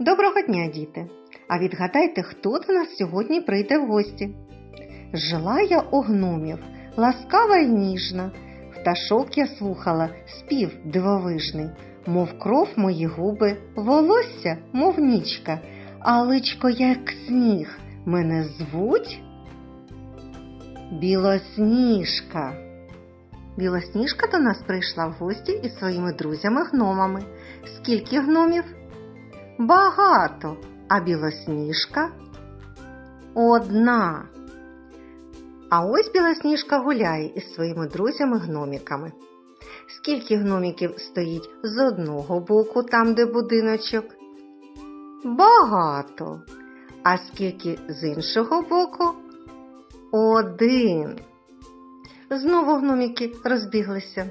Доброго дня, діти! А відгадайте, хто до нас сьогодні прийде в гості? Жила я у гномів, ласкава й ніжна. Пташок я слухала, спів дивовижний, мов кров мої губи, волосся, мов нічка, а личко, як сніг, мене звуть Білосніжка. Білосніжка до нас прийшла в гості із своїми друзями-гномами. Скільки гномів? Багато, а білосніжка одна. А ось білосніжка гуляє із своїми друзями-гноміками. Скільки гноміків стоїть з одного боку, там, де будиночок? Багато. А скільки з іншого боку? Один. Знову гноміки розбіглися.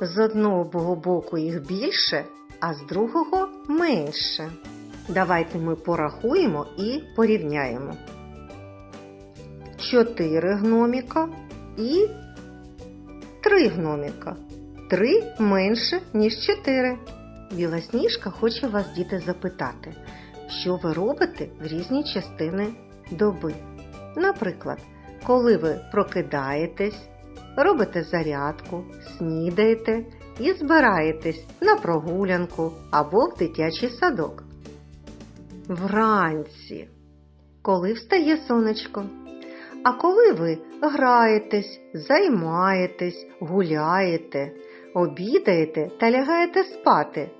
З одного боку їх більше, а з другого менше. Давайте ми порахуємо і порівняємо. Чотири гноміка і три гноміка. Три менше, ніж чотири. Білосніжка хоче вас, діти, запитати, що ви робите в різні частини доби. Наприклад, коли ви прокидаєтесь, робите зарядку, снідаєте і збираєтесь на прогулянку або в дитячий садок. Вранці, коли встає сонечко. А коли ви граєтесь, займаєтесь, гуляєте, обідаєте та лягаєте спати?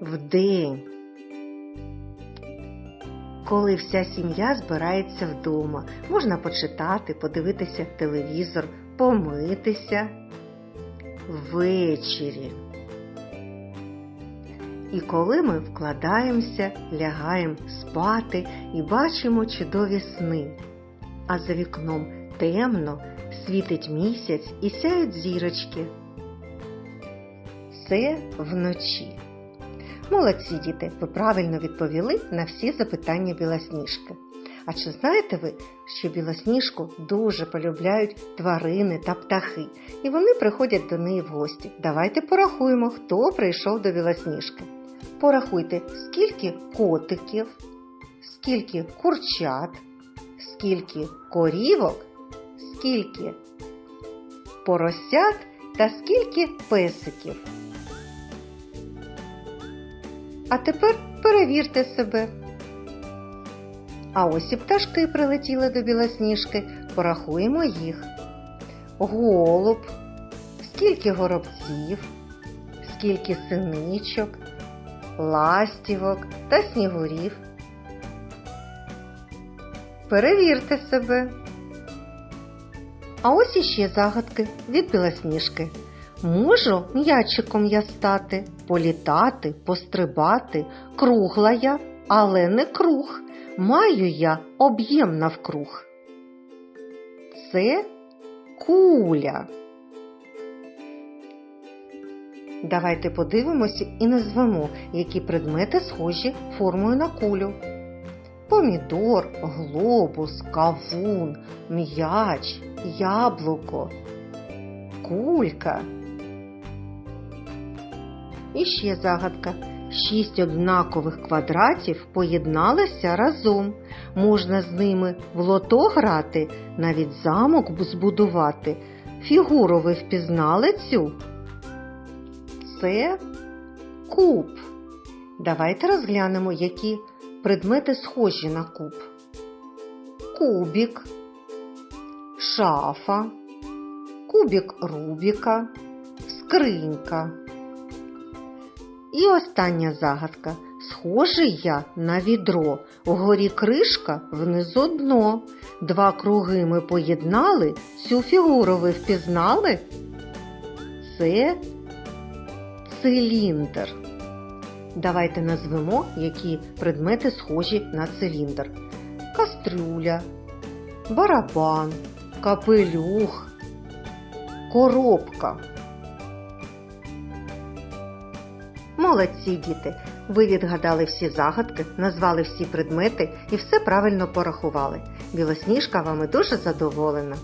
Вдень. Коли вся сім'я збирається вдома, можна почитати, подивитися телевізор, помитися ввечері. І коли ми вкладаємося, лягаємо спати і бачимо чудові сни, а за вікном темно світить місяць і сяють зірочки. Це вночі. Молодці діти, ви правильно відповіли на всі запитання білосніжки. А чи знаєте ви, що білосніжку дуже полюбляють тварини та птахи, і вони приходять до неї в гості? Давайте порахуємо, хто прийшов до білосніжки. Порахуйте, скільки котиків, скільки курчат, скільки корівок, скільки поросят та скільки песиків. А тепер перевірте себе. А ось і пташки прилетіли до білосніжки, порахуємо їх. Голуб, скільки горобців, скільки синичок, ластівок та снігурів. Перевірте себе. А ось іще загадки від білосніжки. Можу м'ячиком я стати, політати, пострибати, кругла я, але не круг. Маю я об'єм навкруг. Це куля. Давайте подивимося і назвемо, які предмети схожі формою на кулю. Помідор, глобус, кавун, м'яч, яблуко, кулька. І ще загадка. Шість однакових квадратів поєдналися разом. Можна з ними в лото грати, навіть замок збудувати. Фігуру ви впізнали цю? Це куб. Давайте розглянемо, які предмети схожі на куб. Кубік, шафа, кубік Рубіка, скринька. І остання загадка. Схожий я на відро, вгорі кришка, внизу дно. Два круги ми поєднали, цю фігуру ви впізнали? Це циліндр. Давайте назвемо, які предмети схожі на циліндр. Кастрюля, барабан, капелюх, коробка. Молодці діти! Ви відгадали всі загадки, назвали всі предмети і все правильно порахували. Білосніжка вами дуже задоволена.